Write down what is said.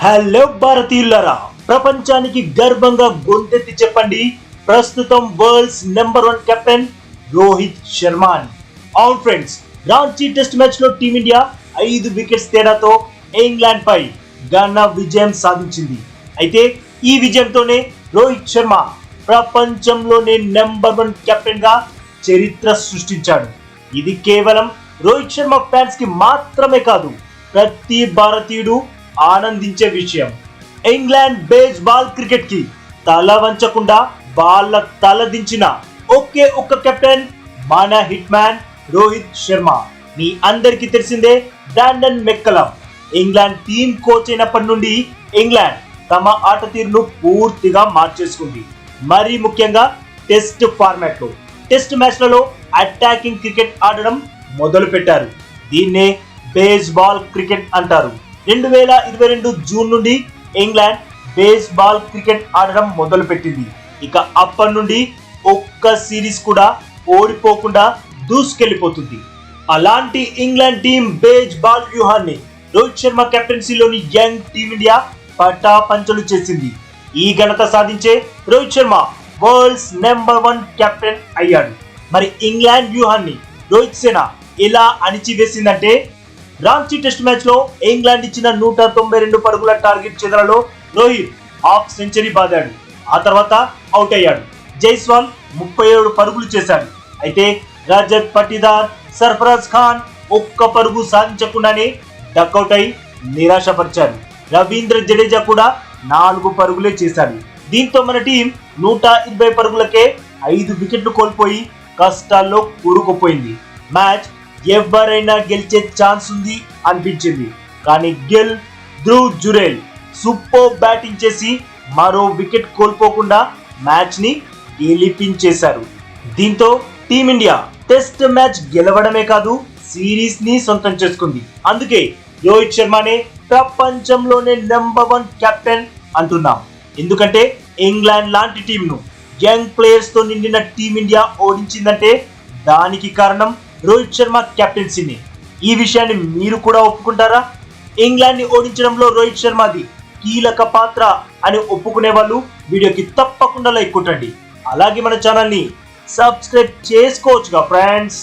Hello భారతీయులరా ప్రపంచానికి గర్వంగా గొంతెత్తి చెప్పండి. ప్రస్తుతం world's number one captain Rohit Sharma అని అవును ఫ్రెండ్స్ రాంచీ టెస్ట్ మ్యాచ్లో టీమిండియా ఐదు వికెట్స్ తేడాతో ఇంగ్లాండ్ పై ఘన విజయం సాధించింది. అయితే ఈ విజయంతోనే రోహిత్ శర్మ ప్రపంచంలోనే నెంబర్ వన్ కెప్టెన్గా చరిత్ర సృష్టించాడు. ఇది కేవలం రోహిత్ శర్మ ఫ్యాన్స్కి మాత్రమే కాదు ప్రతి భారతీయుడు ఆనందించే విషయం. ఇంగ్లాండ్ బేస్ బాల్ క్రికెట్కి తల వంచకుండా వాళ్ళ తల దించిన ఒకే ఒక్క కెప్టెన్ మన హిట్ మ్యాన్ రోహిత్ శర్మ. మీ అందరికీ తెలిసిందే Brendon McCullum. England team coach అయినప్పటి నుండి ఇంగ్లాండ్ తమ ఆట తీరును పూర్తిగా మార్చేసుకుంది. మరీ ముఖ్యంగా టెస్ట్ ఫార్మాట్లో టెస్ట్ మ్యాచ్లలో అటాకింగ్ క్రికెట్ ఆడడం మొదలు పెట్టారు దీన్నే బేస్ బాల్ క్రికెట్ అంటారు. రెండు వేల ఇరవై రెండు జూన్ నుండి ఇంగ్లాండ్ బేస్బాల్ క్రికెట్ ఆడడం మొదలుపెట్టింది. ఇక అప్పటి నుండి ఒక్క సిరీస్ కూడా ఓడిపోకుండా దూసుకెళ్ళిపోతుంది అలాంటి ఇంగ్లాండ్ టీం బేజ్ బాల్ వ్యూహాన్ని రోహిత్ శర్మ కెప్టెన్సీలోని యంగ్ టీమిండియా పటాపంచలు చేసింది. ఈ ఘనత సాధించే Rohit Sharma world's number one captain అయ్యాడు. మరి ఇంగ్లాండ్ వ్యూహాన్ని రోహిత్ సేన ఎలా అణిచివేసిందంటే రాంచీ టెస్ట్ మ్యాచ్లో ఇంగ్లాండ్ ఇచ్చిన నూట తొంభై రెండు పరుగుల టార్గెట్ చెదరలో రోహిత్ హాఫ్ సెంచరీ బాదాడు. ఆ తర్వాత అవుట్ అయ్యాడు. జైస్వాల్ ముప్పై ఏడు పరుగులు చేశాడు. అయితే రజత్ పట్టిదార్ సర్ఫరాజ్ ఖాన్ ఒక్క పరుగు సాధించకుండానే డక్అవుట్ అయి నిరాశపరిచారు రవీంద్ర జడేజా కూడా నాలుగు పరుగులే చేశాడు. దీంతో మన టీం నూట ఇరవై పరుగులకే ఐదు వికెట్లు కోల్పోయి కష్టాల్లో కూరుకుపోయింది. మ్యాచ్ ఎవరైనా గెలిచే ఛాన్స్ ఉంది అనిపించింది. కానీ గిల్ ధ్రువ్ జురేల్ సూపర్ బ్యాటింగ్ చేసి మరో వికెట్ కోల్పోకుండా మ్యాచ్ని గెలిపించేశారు. దీంతో టీమిండియా టెస్ట్ మ్యాచ్ గెలవడమే కాదు సిరీస్ని సొంతం చేసుకుంది. అందుకే రోహిత్ శర్మనే ప్రపంచంలోనే నెంబర్ వన్ కెప్టెన్ అంటున్నాం. ఎందుకంటే ఇంగ్లాండ్ లాంటి టీంను యంగ్ ప్లేయర్స్తో నిండిన టీమిండియా ఓడించిందంటే దానికి కారణం రోహిత్ శర్మ కెప్టెన్సీని ఈ విషయాన్ని మీరు కూడా ఒప్పుకుంటారా? ఇంగ్లాండ్ని ఓడించడంలో రోహిత్ శర్మది కీలక పాత్ర అని ఒప్పుకునే వాళ్ళు వీడియోకి తప్పకుండా లైక్ కొట్టండి. అలాగే మన ఛానల్ని సబ్స్క్రైబ్ చేసుకోవచ్చుగా ఫ్రెండ్స్.